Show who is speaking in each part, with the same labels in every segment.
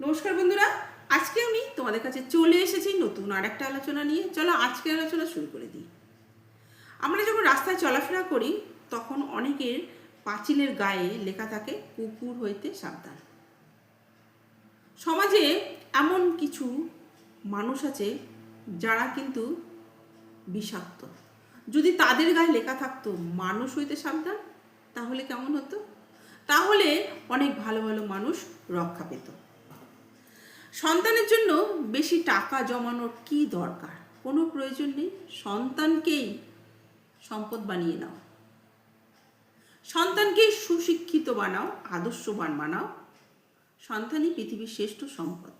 Speaker 1: নমস্কার বন্ধুরা, আজকে আমি তোমাদের কাছে চলে এসেছি নতুন আর একটা আলোচনা নিয়ে। চলো আজকে আলোচনা শুরু করে দিই। আমরা যখন রাস্তায় চলাফেরা করি, তখন অনেকের পাঁচিলের গায়ে লেখা থাকে, কুকুর হইতে সাবধান। সমাজে এমন কিছু মানুষ আছে, যারা কিন্তু বিষাক্ত। যদি তাদের গায়ে লেখা থাকতো, মানুষ হইতে সাবধান তাহলে কেমন হতো? তাহলে অনেক ভালো ভালো মানুষ রক্ষা পেত। সন্তানের জন্য বেশি টাকা জমানোর কি দরকার? কোনো প্রয়োজন নেই। সন্তানকেই সম্পদ বানিয়ে নাও। সন্তানকেই সুশিক্ষিত বানাও, আদর্শবান বানাও। সন্তানই পৃথিবীর শ্রেষ্ঠ সম্পদ।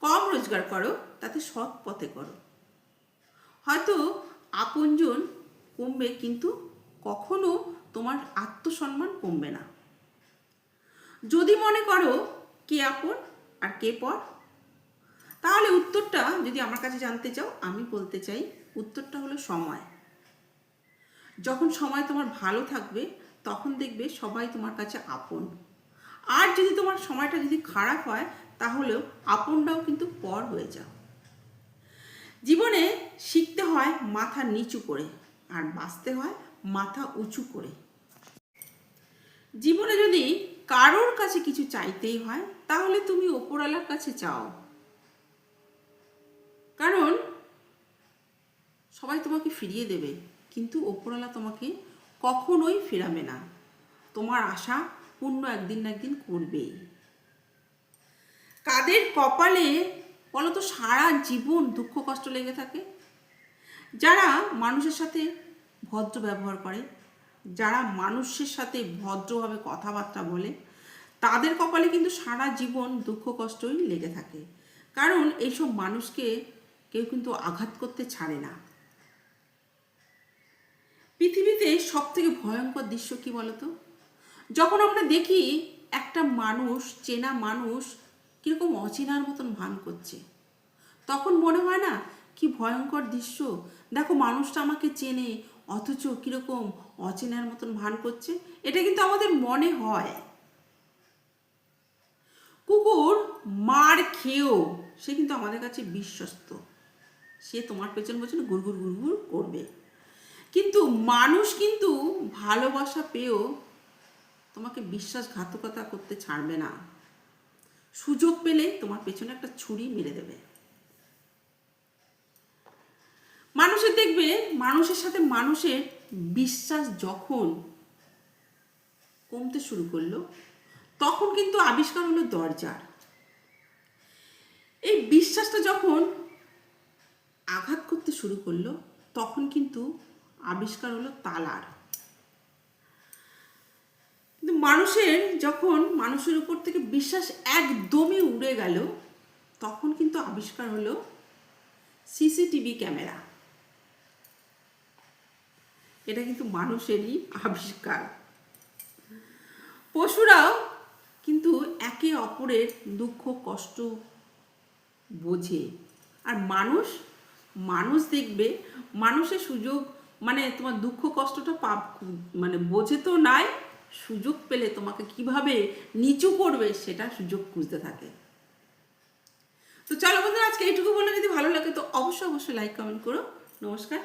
Speaker 1: কম রোজগার করো, তাতে সৎ পথে করো। হয়তো আপনজন কমবে, কিন্তু কখনো তোমার আত্মসম্মান কমবে না। যদি মনে করো কে আপন আর কে পর? তাহলে উত্তরটা যদি আমার কাছে জানতে চাও, আমি বলতে চাই উত্তরটা হলো সময়। যখন সময় তোমার ভালো থাকবে, তখন দেখবে সবাই তোমার কাছে আপন। আর যদি তোমার সময়টা যদি খারাপ হয়, তাহলেও আপনটাও কিন্তু পর হয়ে যাও। জীবনে শিখতে হয় মাথা নিচু করে, আর বাঁচতে হয় মাথা উঁচু করে। জীবনে যদি কারোর কাছে কিছু চাইতেই হয়, তাহলে তুমি ওপরওয়ালার কাছে চাও। কারণ সবাই তোমাকে ফিরিয়ে দেবে, কিন্তু ওপরওয়ালা তোমাকে কখনোই ফেরাবে না। তোমার আশা পূর্ণ একদিন না একদিন করবেই। কাদের কপালে বলো তো সারা জীবন দুঃখ কষ্ট লেগে থাকে? যারা মানুষের সাথে ভদ্র ব্যবহার করে যারা মানুষের সাথে ভদ্রভাবে কথাবার্তা বলে, তাদের কপালে কিন্তু সারা জীবন দুঃখ কষ্টই লেগে থাকে। কারণ এইসব মানুষকে কেউ কিন্তু আঘাত করতে ছাড়ে না। পৃথিবীতে সব থেকে ভয়ঙ্কর দৃশ্য কি বলতো? যখন আমরা দেখি একটা মানুষ, চেনা মানুষ কীরকম অচেনার মতন ভান করছে, তখন মনে হয় না, কি ভয়ঙ্কর দৃশ্য। দেখো, মানুষটা আমাকে চেনে, অথচ কীরকম অচেনার মতন ভান করছে। এটা কিন্তু আমাদের মনে হয়। কুকুর মার খেয়েও সে কিন্তু আমাদের কাছে বিশ্বস্ত। সে তোমার পেছন পেছনে গুড়গুড় গুড়গুড় করবে। কিন্তু মানুষ কিন্তু ভালোবাসা পেয়েও তোমাকে বিশ্বাসঘাতকতা করতে ছাড়বে না। সুযোগ পেলে তোমার পেছনে একটা ছুরি মেরে দেবে। মানুষের দেখবে, মানুষের সাথে মানুষের বিশ্বাস যখন কমতে শুরু করল, তখন কিন্তু আবিষ্কার হলো দরজার। এই বিশ্বাসটা যখন আঘাত করতে শুরু করল, তখন কিন্তু আবিষ্কার হলো তালার। কিন্তু মানুষের যখন মানুষের উপর থেকে বিশ্বাস একদমই উড়ে গেল, তখন কিন্তু আবিষ্কার হলো সিসিটিভি ক্যামেরা। এটা কিন্তু মানুষেরই আবিষ্কার। পশুরাও কিন্তু একে অপরের দুঃখ, কষ্ট বোঝে। আর মানুষ মানুষ দেখবে, মানুষের সুযোগ মানে তোমার দুঃখ, কষ্টটা পাপ মানে বোঝে তো নাই, সুযোগ পেলে তোমাকে কীভাবে নিচু করবে সেটা সুযোগ খুঁজতে থাকে। তো চলো বন্ধুরা, আজকে এইটুকু বলে যদি ভালো লাগে তো অবশ্যই অবশ্যই লাইক কমেন্ট করো। নমস্কার।